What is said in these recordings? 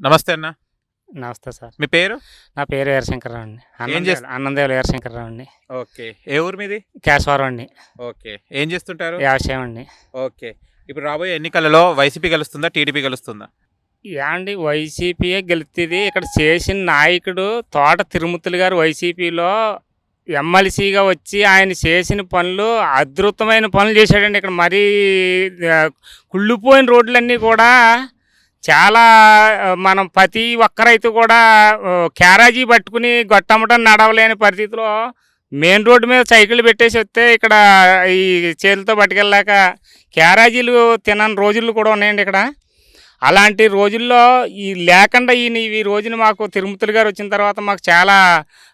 నమస్తే అన్న. నమస్తే సార్. మీ పేరు? నా పేరు వీరశంకరరావు అండి. అన్నందేవులు అన్నందేవులు వీరశంకరరావు అండి. ఓకే. ఏ ఊరు మీది? కేశవరం అండి. ఓకే. ఏం చేస్తుంటారు? వ్యవసాయం అండి. ఓకే. ఇప్పుడు రాబోయే ఎన్నికలలో వైసీపీ గెలుస్తుందా టీడీపీ గెలుస్తుందా? యాండి వైసీపీయే గెలుస్తుంది ఇక్కడ చేసిన నాయకుడు తోట తిరుమతులు గారు వైసీపీలో ఎమ్మెల్సీగా వచ్చి ఆయన చేసిన పనులు అద్భుతమైన పనులు చేశాడండి. ఇక్కడ మరీ కుళ్ళిపోయిన రోడ్లన్నీ కూడా చాలా మనం ప్రతి ఒక్కరైతే కూడా క్యారేజీ పట్టుకుని గొట్టమ్మటం నడవలేని పరిస్థితిలో మెయిన్ రోడ్డు మీద సైకిల్ పెట్టేసి వస్తే ఇక్కడ ఈ చేతులతో పట్టుకెళ్ళాక క్యారేజీలు తినని రోజులు కూడా ఉన్నాయండి ఇక్కడ. అలాంటి రోజుల్లో ఈ లేకుండా ఈయన ఈ రోజున మాకు తిరుమతులు గారు వచ్చిన తర్వాత మాకు చాలా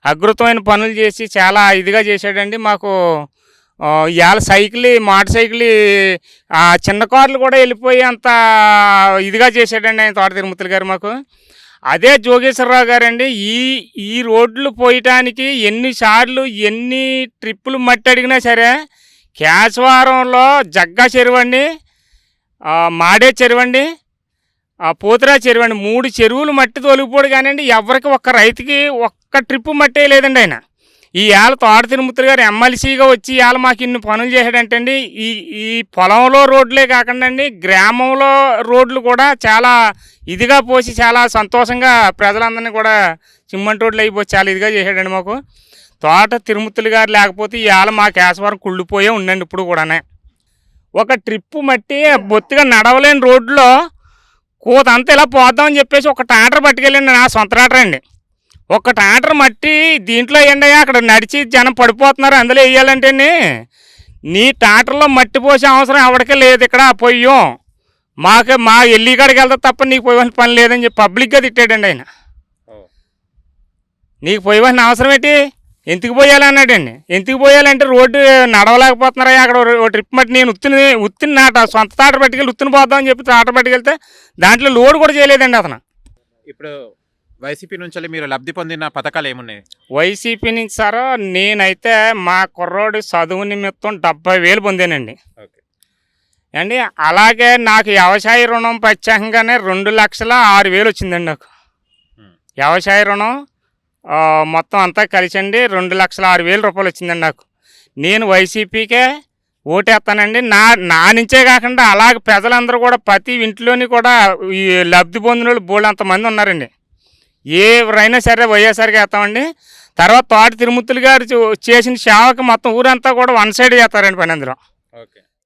అగృతమైన పనులు చేసి చాలా ఇదిగా చేశాడండి మాకు ఇవాళ సైకిల్ మోటార్ సైకిల్ ఆ చిన్న కార్లు కూడా వెళ్ళిపోయి అంత ఇదిగా చేశాడండి ఆయన తోట తిరుమతులు గారు మాకు. అదే జోగేశ్వరరావు గారండి ఈ ఈ రోడ్లు పోయటానికి ఎన్నిసార్లు ఎన్ని ట్రిప్పులు మట్టి అడిగినా సరే కేశవారంలో జగ్గా చెరువండి మాడే చెరువండి పోతురా చెరువు మూడు చెరువులు మట్టి తొలగిపోడు కానివ్వండి ఎవరికి ఒక్క రైతుకి ఒక్క ట్రిప్పు మట్టే లేదండి ఆయన. ఈ ఏళ్ళ తోట తిరుమతులు గారు ఎమ్మెల్సీగా వచ్చి ఇవాళ మాకు ఇన్ని పనులు చేశాడంటే అండి ఈ ఈ పొలంలో రోడ్లే కాకుండా అండి గ్రామంలో రోడ్లు కూడా చాలా ఇదిగా పోసి చాలా సంతోషంగా ప్రజలందరినీ కూడా సిమెంట్ రోడ్లు అయిపోయి చాలా ఇదిగా చేశాడండి మాకు. తోట తిరుమూర్తులు గారు లేకపోతే ఇవాళ మా కేశవరం కుళ్ళిపోయే ఉండండి ఇప్పుడు కూడానే. ఒక ట్రిప్పు మట్టి బొత్తిగా నడవలేని రోడ్లో కూతంతా ఇలా పోద్దామని చెప్పేసి ఒక టాటర్ పట్టుకెళ్ళండి నా సొంత టాటర్ అండి. ఒక టాటర్ మట్టి దీంట్లో ఏంటి అక్కడ నడిచి జనం పడిపోతున్నారు అందులో వేయాలంటే నీ టాటర్లో మట్టి పోసే అవసరం ఎవరికే లేదు ఇక్కడ పొయ్యం. మాకు మా ఎల్లి కాడికి వెళ్తా తప్ప నీకు పోయవలసిన పని లేదని చెప్పి పబ్లిక్గా తిట్టాడండి ఆయన. నీకు పోయవలసిన అవసరం ఏంటి? ఎందుకు పోయాలి అన్నాడండి. ఎందుకు పోయాలంటే రోడ్డు నడవలేకపోతున్నారా అక్కడ ట్రిప్ మట్టి నేను ఉత్తిని ఉత్తిని నాట సొంత తాట పట్టుకెళ్ళి ఉత్తిని పోదామని చెప్పి తాట పట్టుకెళ్తే దాంట్లో లోడ్ కూడా చేయలేదండి అతను. ఇప్పుడు వైసీపీ నుంచి మీరు లబ్ధి పొందిన పథకాలు ఏమున్నాయి? వైసీపీ నుంచి సార్ నేనైతే మా కుర్రోడి చదువు నిమిత్తం డెబ్బై వేలు పొందానండి. అండి అలాగే నాకు వ్యవసాయ రుణం ప్రత్యేకంగానే రెండు లక్షల ఆరు వేలు వచ్చిందండి నాకు. వ్యవసాయ రుణం మొత్తం అంతా కలిసండి రెండు లక్షల ఆరు వేల రూపాయలు వచ్చిందండి నాకు. నేను వైసీపీకే ఓటేస్తానండి నా నా నుంచే కాకుండా అలాగే ప్రజలందరూ కూడా ప్రతి ఇంట్లోని కూడా ఈ లబ్ధి పొందిన వాళ్ళు బోళ్ళు అంతమంది ఉన్నారండి. ఎవరైనా సరే వైఎస్ఆర్కి వేస్తామండి. తర్వాత తోట తిరుమూర్తులు గారు చేసిన సేవకు మొత్తం ఊరంతా కూడా వన్ సైడ్ చేస్తారండి పని అందులో. ఓకే.